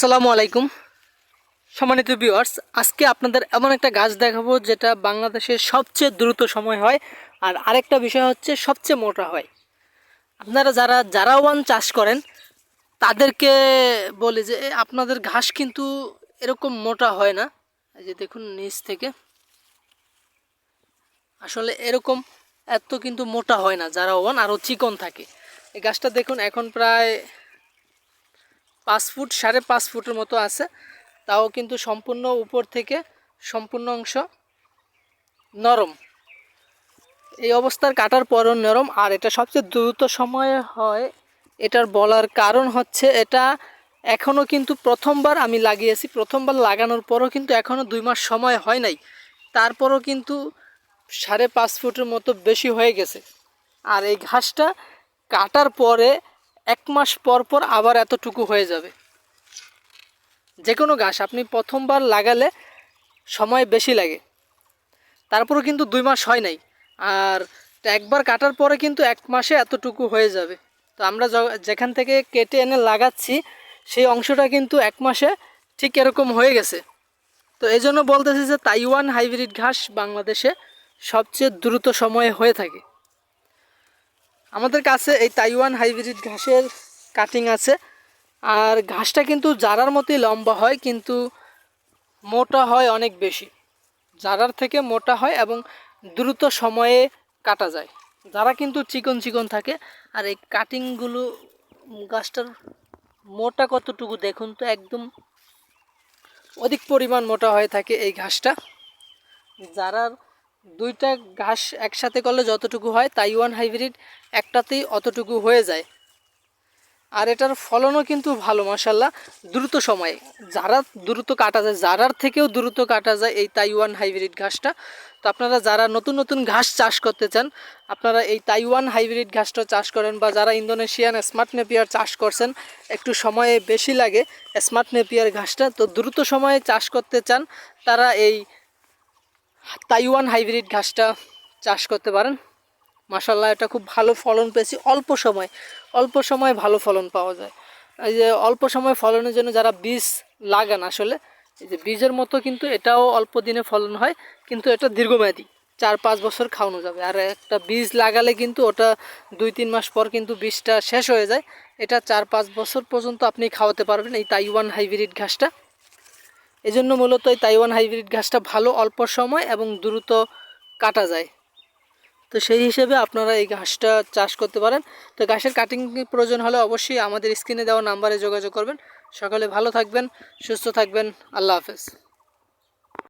আসসালামু আলাইকুম। সম্মানিত ভিউয়ার্স আজকে আপনাদের এমন একটা গাছ দেখাবো যেটা বাংলাদেশের সবচেয়ে দ্রুত সময় হয় আর আরেকটা বিষয় হচ্ছে সবচেয়ে মোটা হয়। আপনারা যারা জারাওয়ান চাষ করেন, তাদেরকে বলি যে আপনাদের ঘাস কিন্তু এরকম মোটা হয় না। এই যে দেখুন নিচ থেকে। আসলে এরকম এত কিন্তু মোটা হয় না, জারাওয়ান, আরও চিকন থাকে। এই গাছটা দেখুন এখন প্রায় পাঁচ ফুট, সাড়ে পাঁচ ফুটের মতো আছে। তাও কিন্তু সম্পূর্ণ উপর থেকে সম্পূর্ণ অংশ নরম। এই অবস্থার কাটার পরও নরম। আর এটা সবচেয়ে দ্রুত সময়ে হয়, এটার বলার কারণ হচ্ছে এটা এখনও কিন্তু প্রথমবার আমি লাগিয়েছি। প্রথমবার লাগানোর পরও কিন্তু এখনও দুই মাস সময় হয় নাই। তারপরও কিন্তু সাড়ে পাঁচ ফুটের মতো বেশি হয়ে গেছে। আর এই ঘাসটা কাটার পরে এক মাস পর পর আবার এতটুকু হয়ে যাবে। যে কোনো ঘাস আপনি প্রথমবার লাগালে সময় বেশি লাগে। তারপরেও কিন্তু দুই মাস হয় নাই। আর একবার কাটার পরে কিন্তু এক মাসে এতটুকু হয়ে যাবে। তো আমরা যেখান থেকে কেটে এনে লাগাচ্ছি, সেই অংশটা কিন্তু এক মাসে ঠিক এরকম হয়ে গেছে। তো এই জন্য বলতেছি যে তাইওয়ান হাইব্রিড ঘাস বাংলাদেশে সবচেয়ে দ্রুত সময়ে হয়ে থাকে। আমাদের কাছে এই তাইওয়ান হাইব্রিড ঘাসের কাটিং আছে। আর ঘাসটা কিন্তু জারার মতোই লম্বা হয়, কিন্তু মোটা হয় অনেক বেশি। জারার থেকে মোটা হয় এবং দ্রুত সময়ে কাটা যায়। যারা কিন্তু চিকন চিকন থাকে, আর এই কাটিংগুলো গাছটার মোটা কতটুকু দেখুন তো একদম অধিক পরিমাণ মোটা হয়ে থাকে এই ঘাসটা। যারার দুইটা ঘাস একসাথে করলে যতটুকু হয় তাইওয়ান হাইব্রিড একটাতেই অতটুকু হয়ে যায়। আর এটার ফলনও কিন্তু ভালো মাসাল্লাহ দ্রুত সময়ে। যারা দ্রুত কাটা যায়, যারার থেকেও দ্রুত কাটা যায় এই তাইওয়ান হাইব্রিড ঘাসটা। তো আপনারা যারা নতুন নতুন ঘাস চাষ করতে চান, আপনারা এই তাইওয়ান হাইব্রিড ঘাসটা চাষ করেন বা যারা ইন্দোনেশিয়ান স্মার্ট নেপিয়ার চাষ করছেন, একটু সময়ে বেশি লাগে স্মার্ট নেপিয়ার ঘাসটা। তো দ্রুত সময়ে চাষ করতে চান, তারা এই তাইওয়ান হাইব্রিড ঘাসটা চাষ করতে পারেন। মাসাল্লাহ এটা খুব ভালো ফলন পেয়েছি। অল্প সময় অল্প সময় ভালো ফলন পাওয়া যায়। এই যে অল্প সময় ফলনের জন্য যারা বীজ লাগান আসলে, এই যে বীজের মতো কিন্তু এটাও অল্প দিনে ফলন হয়, কিন্তু এটা দীর্ঘমেয়াদী, চার পাঁচ বছর খাওয়ানো যাবে। আর একটা বীজ লাগালে কিন্তু ওটা দুই তিন মাস পর কিন্তু বীজটা শেষ হয়ে যায়। এটা চার পাঁচ বছর পর্যন্ত আপনি খাওয়াতে পারবেন এই তাইওয়ান হাইব্রিড ঘাসটা। এই জন্য মূলত এই তাইওয়ান হাইব্রিড ঘাসটা ভালো অল্প সময় এবং দ্রুত কাটা যায়। তো সেই হিসেবে আপনারা এই ঘাসটা চাষ করতে পারেন। তো ঘাসের কাটিং প্রয়োজন হলে অবশ্যই আমাদের স্ক্রিনে দেওয়া নাম্বারে যোগাযোগ করবেন। সকালে ভালো থাকবেন, সুস্থ থাকবেন। আল্লাহ হাফেজ।